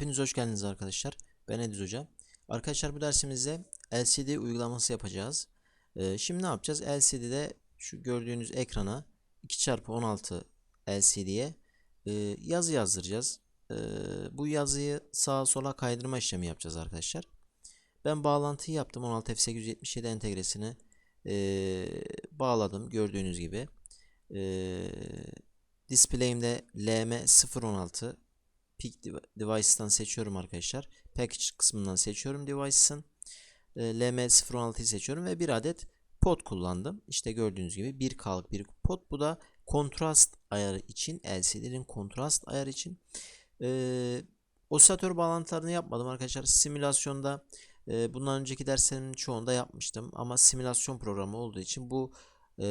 Hepiniz hoş geldiniz arkadaşlar. Ben Ediz Hoca. Arkadaşlar bu dersimizde LCD uygulaması yapacağız. Ee, şimdi ne yapacağız? LCD'de şu gördüğünüz ekrana 2x16 LCD'ye e, yazı yazdıracağız. Ee, bu yazıyı sağa sola kaydırma işlemi yapacağız arkadaşlar. Ben bağlantıyı yaptım. 16F877 entegresini e, bağladım gördüğünüz gibi. E, display'imde LM016 Pick Device'dan seçiyorum arkadaşlar. Package kısmından seçiyorum device'ın. E, LM016'yı seçiyorum ve bir adet pot kullandım. İşte gördüğünüz gibi 1K'lık bir pot. Bu da kontrast ayarı için LCD'nin kontrast ayarı için. E, bağlantılarını yapmadım arkadaşlar. Simülasyonda e, bundan önceki derslerimin çoğunda yapmıştım. Ama simülasyon programı olduğu için bu e,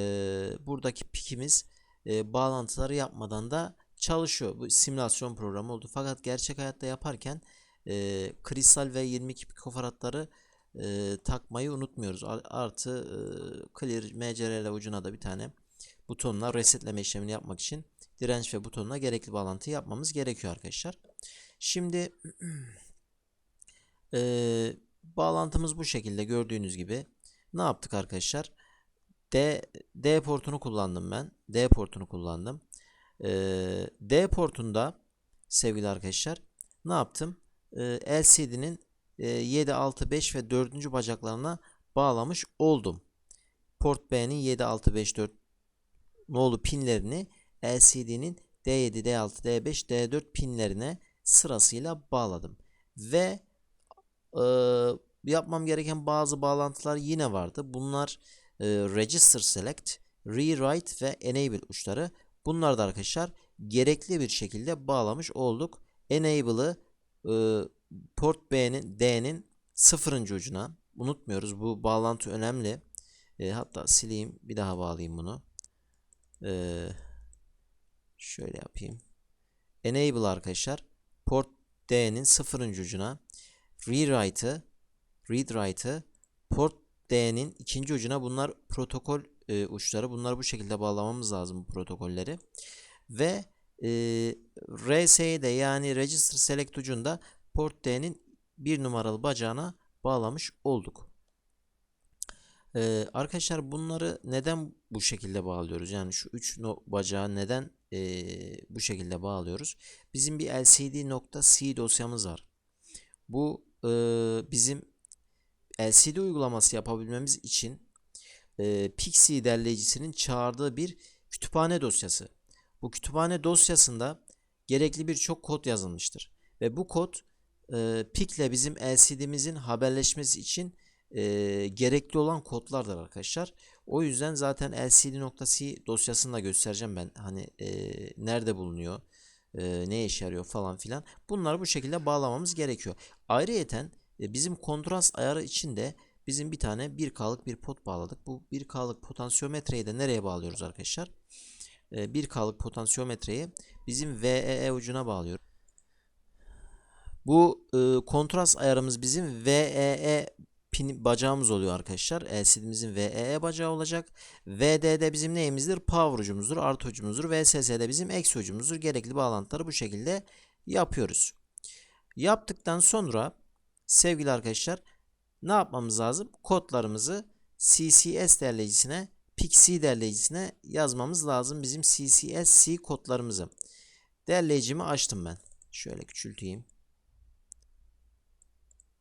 buradaki pikimiz e, bağlantıları yapmadan da çalışıyor. Bu simülasyon programı oldu. Fakat gerçek hayatta yaparken e, kristal ve 22 pikofaradları e, takmayı unutmuyoruz. Artı e, clear mcrl ucuna da bir tane butonla resetleme işlemini yapmak için direnç ve butonuna gerekli bağlantıyı yapmamız gerekiyor arkadaşlar. Şimdi e, bağlantımız bu şekilde gördüğünüz gibi. Ne yaptık arkadaşlar? D, D portunu kullandım ben. D portunu kullandım. Ee, D portunda sevgili arkadaşlar ne yaptım? LCD'nin e, 7, 6, 5 ve 4. bacaklarına bağlamış oldum. Port B'nin 7, 6, 5, 4 nolu pinlerini LCD'nin D7, D6, D5, D4 pinlerine sırasıyla bağladım. Ve e, yapmam gereken bazı bağlantılar yine vardı. Bunlar e, Register Select, Rewrite ve Enable uçları. Bunlar da arkadaşlar gerekli bir şekilde bağlamış olduk. Enable'ı e, port B'nin D'nin sıfırıncı ucuna unutmuyoruz. Bu bağlantı önemli. E, hatta sileyim bir daha bağlayayım bunu. E, şöyle yapayım. Enable arkadaşlar port D'nin sıfırıncı ucuna rewrite'ı read port D'nin ikinci ucuna bunlar protokol e, uçları. Bunları bu şekilde bağlamamız lazım bu protokolleri. Ve e, RS'yi de yani Register Select ucunda Port D'nin bir numaralı bacağına bağlamış olduk. Ee, arkadaşlar bunları neden bu şekilde bağlıyoruz? Yani şu üç no bacağı neden e, bu şekilde bağlıyoruz? Bizim bir lcd.c dosyamız var. Bu e, bizim LCD uygulaması yapabilmemiz için e, Pixie derleyicisinin çağırdığı bir kütüphane dosyası. Bu kütüphane dosyasında gerekli birçok kod yazılmıştır. Ve bu kod e, PIC bizim LCD'mizin haberleşmesi için e, gerekli olan kodlardır arkadaşlar. O yüzden zaten lcd.c dosyasını da göstereceğim ben. Hani e, nerede bulunuyor, e, ne işe yarıyor falan filan. Bunları bu şekilde bağlamamız gerekiyor. Ayrıyeten e, bizim kontrast ayarı için de bizim bir tane 1K'lık bir pot bağladık. Bu 1K'lık potansiyometreyi de nereye bağlıyoruz arkadaşlar? 1K'lık ee, potansiyometreyi bizim VEE ucuna bağlıyoruz. Bu e, kontrast ayarımız bizim VEE pin bacağımız oluyor arkadaşlar. LCD'mizin VEE bacağı olacak. VD'de bizim neyimizdir? Power ucumuzdur, artı ucumuzdur. VSS'de bizim eksi ucumuzdur. Gerekli bağlantıları bu şekilde yapıyoruz. Yaptıktan sonra sevgili arkadaşlar ne yapmamız lazım? Kodlarımızı CCS derleyicisine, PixC derleyicisine yazmamız lazım. Bizim CCS C kodlarımızı. Derleyicimi açtım ben. Şöyle küçülteyim.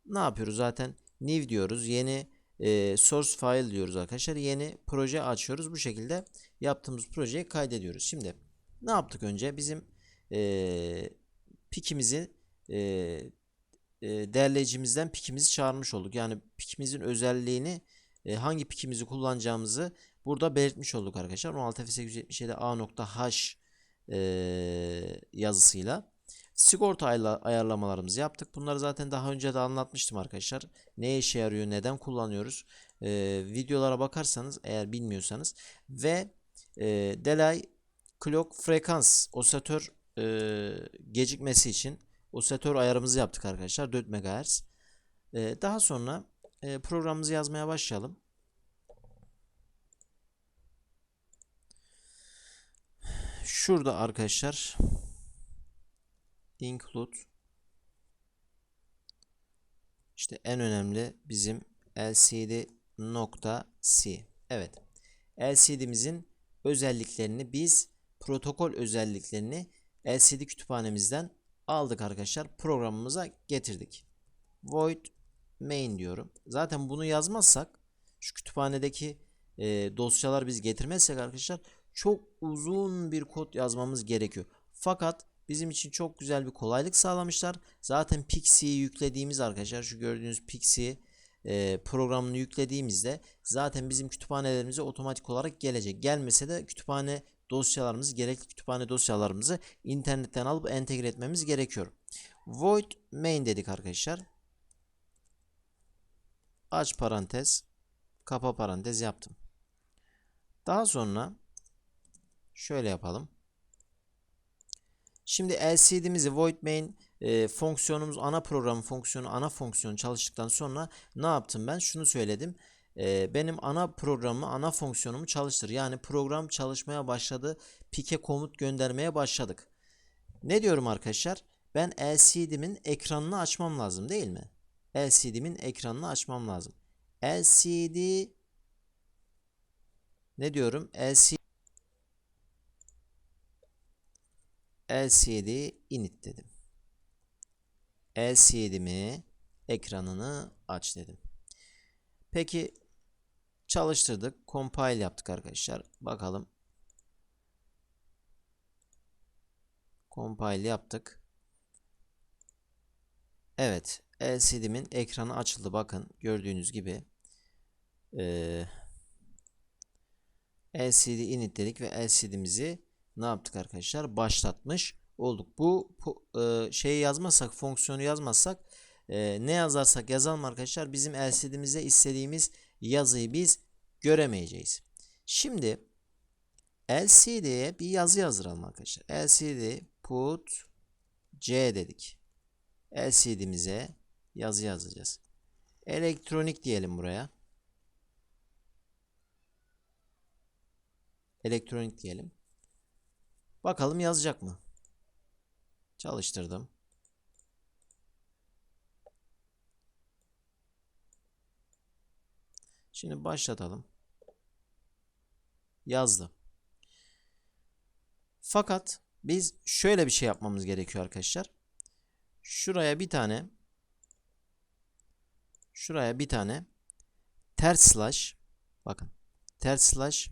Ne yapıyoruz zaten? New diyoruz. Yeni e, source file diyoruz arkadaşlar. Yeni proje açıyoruz. Bu şekilde yaptığımız projeyi kaydediyoruz. Şimdi ne yaptık önce? Bizim e, pikimizi e, e, pikimizi çağırmış olduk. Yani pikimizin özelliğini hangi pikimizi kullanacağımızı burada belirtmiş olduk arkadaşlar. 16F877 A.H e, yazısıyla sigorta ayarlamalarımızı yaptık. Bunları zaten daha önce de anlatmıştım arkadaşlar. Ne işe yarıyor, neden kullanıyoruz? E, videolara bakarsanız eğer bilmiyorsanız ve e, delay clock frekans osilatör e, gecikmesi için osilatör ayarımızı yaptık arkadaşlar 4 MHz. Ee, daha sonra e, programımızı yazmaya başlayalım. Şurada arkadaşlar include işte en önemli bizim LCD nokta C. Evet. LCD'mizin özelliklerini biz protokol özelliklerini LCD kütüphanemizden aldık arkadaşlar. Programımıza getirdik. Void main diyorum. Zaten bunu yazmazsak şu kütüphanedeki e, dosyalar biz getirmezsek arkadaşlar çok uzun bir kod yazmamız gerekiyor. Fakat bizim için çok güzel bir kolaylık sağlamışlar. Zaten Pixi'yi yüklediğimiz arkadaşlar şu gördüğünüz Pixie e, programını yüklediğimizde zaten bizim kütüphanelerimize otomatik olarak gelecek. Gelmese de kütüphane dosyalarımızı gerekli kütüphane dosyalarımızı internetten alıp entegre etmemiz gerekiyor. Void main dedik arkadaşlar. Aç parantez, kapa parantez yaptım. Daha sonra şöyle yapalım. Şimdi LCD'mizi void main e, fonksiyonumuz ana programın fonksiyonu ana fonksiyon çalıştıktan sonra ne yaptım ben? Şunu söyledim. E, benim ana programımı ana fonksiyonumu çalıştır. Yani program çalışmaya başladı. Pike komut göndermeye başladık. Ne diyorum arkadaşlar? Ben LCD'min ekranını açmam lazım değil mi? LCD'min ekranını açmam lazım. LCD ne diyorum? LCD LCD init dedim. LCD'mi ekranını aç dedim. Peki çalıştırdık. Compile yaptık arkadaşlar. Bakalım. Compile yaptık. Evet. LCD'min ekranı açıldı. Bakın gördüğünüz gibi. Ee, LCD init dedik ve LCD'mizi ne yaptık arkadaşlar? Başlatmış olduk. Bu, bu e, şeyi yazmazsak, fonksiyonu yazmazsak e, ne yazarsak yazalım arkadaşlar bizim LCD'mize istediğimiz yazıyı biz göremeyeceğiz. Şimdi LCD'ye bir yazı yazdıralım arkadaşlar. LCD put C dedik. LCD'mize yazı yazacağız. Elektronik diyelim buraya. Elektronik diyelim. Bakalım yazacak mı? Çalıştırdım. Şimdi başlatalım. Yazdı. Fakat biz şöyle bir şey yapmamız gerekiyor arkadaşlar. Şuraya bir tane şuraya bir tane ters slash bakın ters slash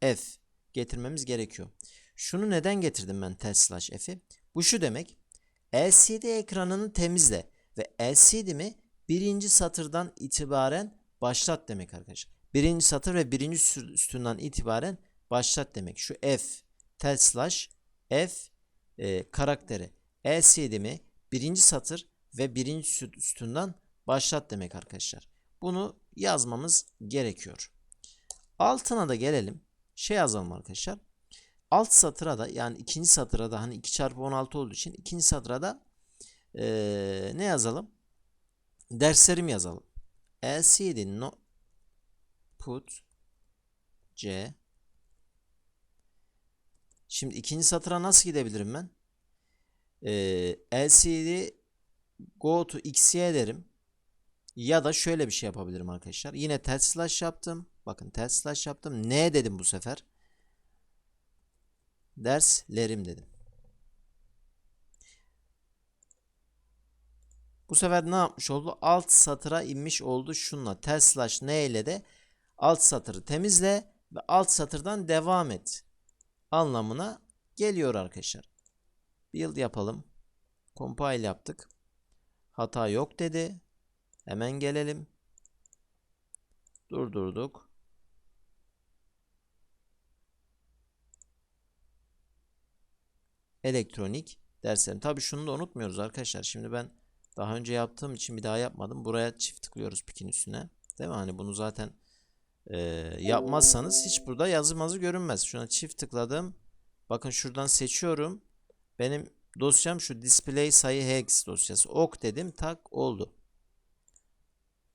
f getirmemiz gerekiyor. Şunu neden getirdim ben ters slash f'i? Bu şu demek. LCD ekranını temizle ve LCD'mi birinci satırdan itibaren başlat demek arkadaşlar. Birinci satır ve birinci sütundan itibaren başlat demek. Şu F ters slash F e, karakteri LCD'mi birinci satır ve birinci sütundan başlat demek arkadaşlar. Bunu yazmamız gerekiyor. Altına da gelelim. Şey yazalım arkadaşlar. Alt satıra da yani ikinci satıra da hani 2 çarpı 16 olduğu için ikinci satıra da ee, ne yazalım? Derslerim yazalım. LCD no put C Şimdi ikinci satıra nasıl gidebilirim ben? Ee, LCD go to xy derim. Ya da şöyle bir şey yapabilirim arkadaşlar. Yine ters slash yaptım. Bakın ters slash yaptım. Ne dedim bu sefer? Derslerim dedim. Bu sefer ne yapmış oldu? Alt satıra inmiş oldu şunla. Ters slash ne ile de alt satırı temizle ve alt satırdan devam et anlamına geliyor arkadaşlar. Build yapalım. Compile yaptık. Hata yok dedi. Hemen gelelim. Durdurduk. Elektronik derslerim. Tabi şunu da unutmuyoruz arkadaşlar. Şimdi ben daha önce yaptığım için bir daha yapmadım. Buraya çift tıklıyoruz pikin üstüne. Değil mi? Hani bunu zaten e, yapmazsanız hiç burada yazı görünmez. Şuna çift tıkladım. Bakın şuradan seçiyorum. Benim dosyam şu display sayı hex dosyası. Ok dedim tak oldu.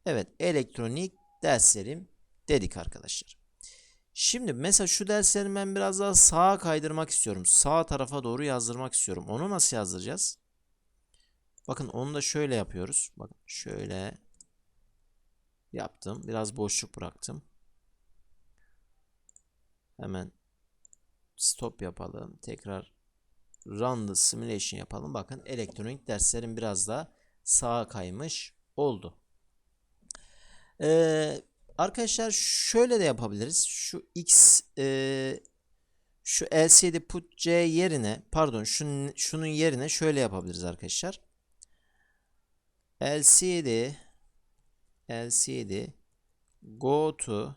Evet elektronik derslerim dedik arkadaşlar. Şimdi mesela şu derslerimi ben biraz daha sağa kaydırmak istiyorum. Sağ tarafa doğru yazdırmak istiyorum. Onu nasıl yazdıracağız? Bakın onu da şöyle yapıyoruz. Bakın şöyle yaptım. Biraz boşluk bıraktım. Hemen stop yapalım. Tekrar run the simulation yapalım. Bakın elektronik derslerim biraz daha sağa kaymış oldu. Ee, arkadaşlar şöyle de yapabiliriz. Şu x e, şu LCD put C yerine pardon şunun, şunun yerine şöyle yapabiliriz arkadaşlar. LCD LCD go to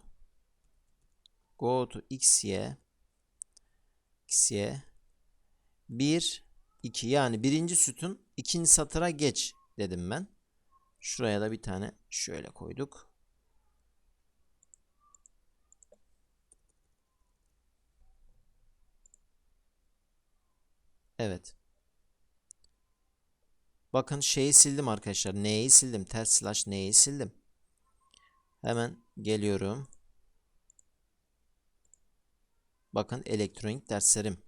go to xy xy 1 2 yani birinci sütun ikinci satıra geç dedim ben. Şuraya da bir tane şöyle koyduk. Evet. Bakın şeyi sildim arkadaşlar. Neyi sildim? Ters slash neyi sildim. Hemen geliyorum. Bakın elektronik derslerim.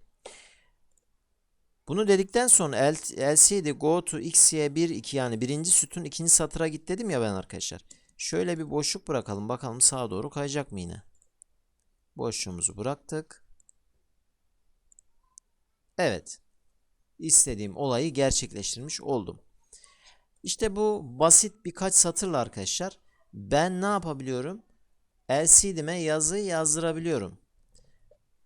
Bunu dedikten sonra LCD go to xy1 2 yani birinci sütun ikinci satıra git dedim ya ben arkadaşlar. Şöyle bir boşluk bırakalım. Bakalım sağa doğru kayacak mı yine? Boşluğumuzu bıraktık. Evet. İstediğim olayı gerçekleştirmiş oldum. İşte bu basit birkaç satırla arkadaşlar ben ne yapabiliyorum? LCD'me yazı yazdırabiliyorum.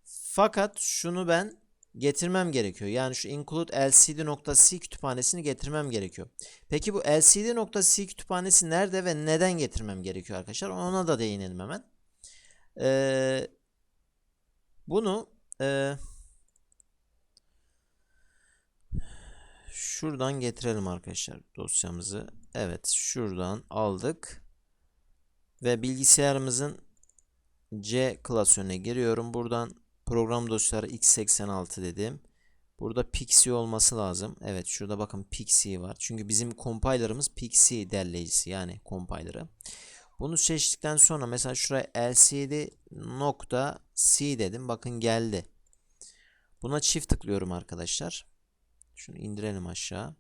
Fakat şunu ben getirmem gerekiyor. Yani şu include lcd.c kütüphanesini getirmem gerekiyor. Peki bu lcd.c kütüphanesi nerede ve neden getirmem gerekiyor arkadaşlar? Ona da değinelim hemen. Ee, bunu e, şuradan getirelim arkadaşlar dosyamızı. Evet şuradan aldık. Ve bilgisayarımızın C klasörüne giriyorum. Buradan program dosyaları x86 dedim. Burada Pixie olması lazım. Evet şurada bakın Pixie var. Çünkü bizim compiler'ımız Pixie derleyicisi yani compiler'ı. Bunu seçtikten sonra mesela şuraya lcd nokta c dedim. Bakın geldi. Buna çift tıklıyorum arkadaşlar. Şunu indirelim aşağı.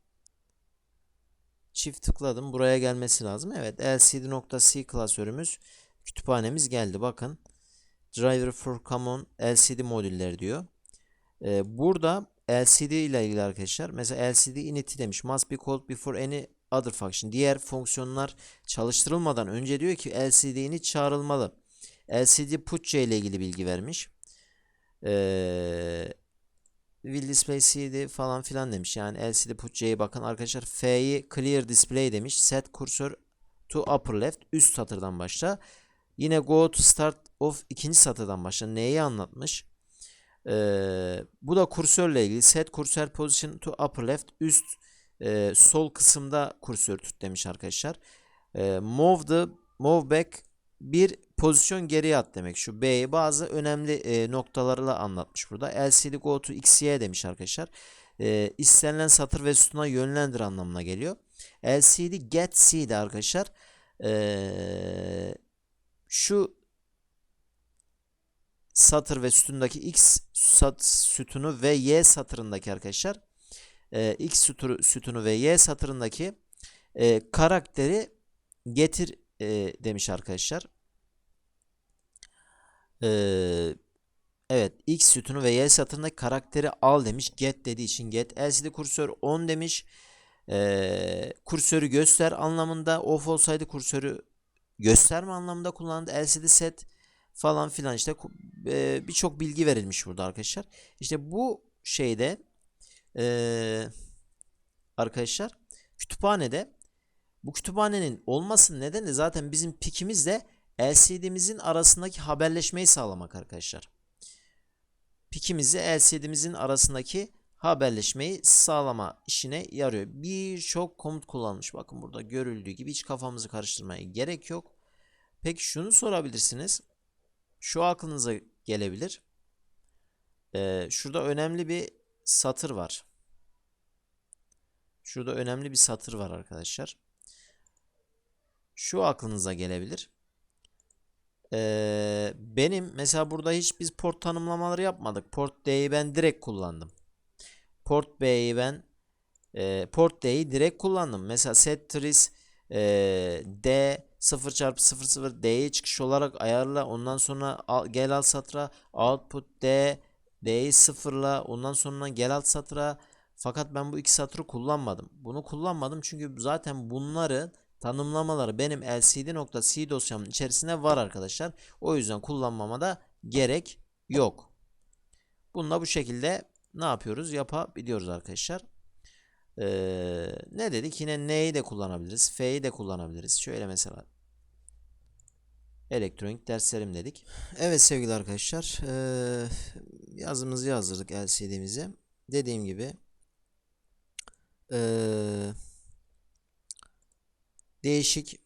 Çift tıkladım. Buraya gelmesi lazım. Evet lcd.c klasörümüz kütüphanemiz geldi. Bakın. Driver for Common LCD modüller diyor. Ee, burada LCD ile ilgili arkadaşlar mesela LCD init demiş. Must be called before any other function. Diğer fonksiyonlar çalıştırılmadan önce diyor ki LCD init çağrılmalı. LCD put C ile ilgili bilgi vermiş. Ee, will display CD falan filan demiş. Yani LCD put C'ye bakın arkadaşlar. F'yi clear display demiş. Set cursor to upper left üst satırdan başla. Yine go to start of ikinci satırdan başla. Neyi anlatmış? Ee, bu da kursörle ilgili. Set cursor position to upper left üst e, sol kısımda kursör tut demiş arkadaşlar. E, move the move back bir pozisyon geriye at demek. Şu B'yi bazı önemli e, noktalarla anlatmış burada. LCD go to XY demiş arkadaşlar. E, istenilen satır ve sütuna yönlendir anlamına geliyor. LCD get C de arkadaşlar. E, şu satır ve sütundaki x sat, sütunu ve y satırındaki arkadaşlar e, x sütunu, sütunu ve y satırındaki e, karakteri getir e, demiş arkadaşlar. E, evet x sütunu ve y satırındaki karakteri al demiş. Get dediği için get. LCD kursör 10 demiş. E, kursörü göster anlamında. Off olsaydı kursörü gösterme anlamında kullandı. LCD set falan filan işte e, birçok bilgi verilmiş burada arkadaşlar. İşte bu şeyde e, arkadaşlar kütüphanede bu kütüphanenin olmasının nedeni zaten bizim pikimizle LCD'mizin arasındaki haberleşmeyi sağlamak arkadaşlar. Pikimizi LCD'mizin arasındaki haberleşmeyi sağlama işine yarıyor. Birçok komut kullanmış. Bakın burada görüldüğü gibi hiç kafamızı karıştırmaya gerek yok. Peki şunu sorabilirsiniz. Şu aklınıza gelebilir. Ee, şurada önemli bir satır var. Şurada önemli bir satır var arkadaşlar. Şu aklınıza gelebilir. Benim mesela burada hiç biz port tanımlamaları yapmadık. Port D'yi ben direkt kullandım. Port B'yi ben e, Port D'yi direkt kullandım. Mesela set trace e, D 0 çarpı 0 0 D'yi çıkış olarak ayarla. Ondan sonra al, gel alt satıra output D D'yi sıfırla. Ondan sonra gel alt satıra. Fakat ben bu iki satırı kullanmadım. Bunu kullanmadım çünkü zaten bunları tanımlamaları benim lcd.c dosyamın içerisinde var arkadaşlar. O yüzden kullanmama da gerek yok. Bununla bu şekilde ne yapıyoruz? Yapabiliyoruz arkadaşlar. Ee, ne dedik? Yine N'yi de kullanabiliriz. F'yi de kullanabiliriz. Şöyle mesela elektronik derslerim dedik. Evet sevgili arkadaşlar. ee, yazımızı yazdırdık LCD'mize. Dediğim gibi ee, değişik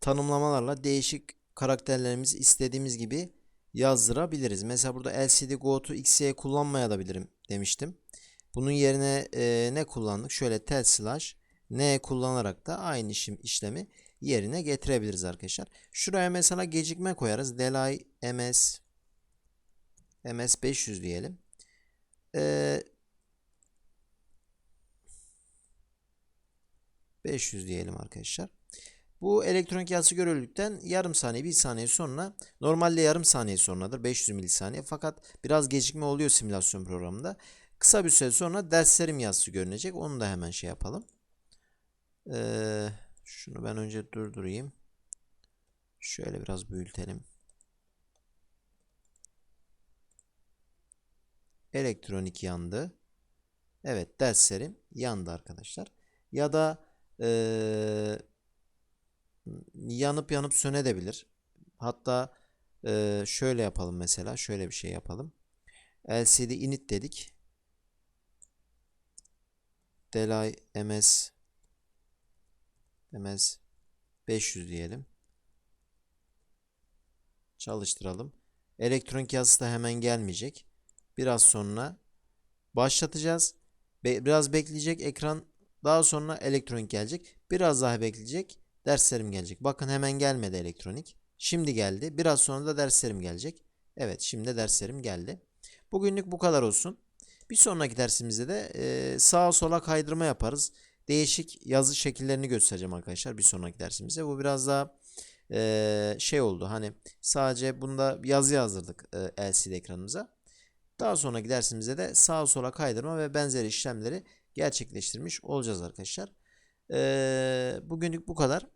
tanımlamalarla değişik karakterlerimizi istediğimiz gibi yazdırabiliriz. Mesela burada LCD go to XY kullanmayabilirim demiştim. Bunun yerine e, ne kullandık? Şöyle tel slash n kullanarak da aynı işim, işlemi yerine getirebiliriz arkadaşlar. Şuraya mesela gecikme koyarız. Delay ms ms 500 diyelim. Ee, 500 diyelim arkadaşlar. Bu elektronik yazısı görüldükten yarım saniye, bir saniye sonra normalde yarım saniye sonradır 500 milisaniye fakat biraz gecikme oluyor simülasyon programında. Kısa bir süre sonra derslerim yazısı görünecek. Onu da hemen şey yapalım. Ee, şunu ben önce durdurayım. Şöyle biraz büyütelim. Elektronik yandı. Evet derslerim yandı arkadaşlar. Ya da ee, yanıp yanıp sönebilir. Hatta ee, şöyle yapalım mesela. Şöyle bir şey yapalım. LCD init dedik. Delay ms ms 500 diyelim. Çalıştıralım. Elektronik yazısı da hemen gelmeyecek. Biraz sonra başlatacağız. Be biraz bekleyecek ekran. Daha sonra elektronik gelecek. Biraz daha bekleyecek. Derslerim gelecek. Bakın hemen gelmedi elektronik. Şimdi geldi. Biraz sonra da derslerim gelecek. Evet şimdi derslerim geldi. Bugünlük bu kadar olsun. Bir sonraki dersimizde de e, sağa sola kaydırma yaparız. Değişik yazı şekillerini göstereceğim arkadaşlar bir sonraki dersimizde. Bu biraz daha e, şey oldu. Hani sadece bunda yazı yazdırdık e, LCD ekranımıza. Daha sonraki dersimizde de sağa sola kaydırma ve benzeri işlemleri gerçekleştirmiş olacağız arkadaşlar. E, bugünlük bu kadar.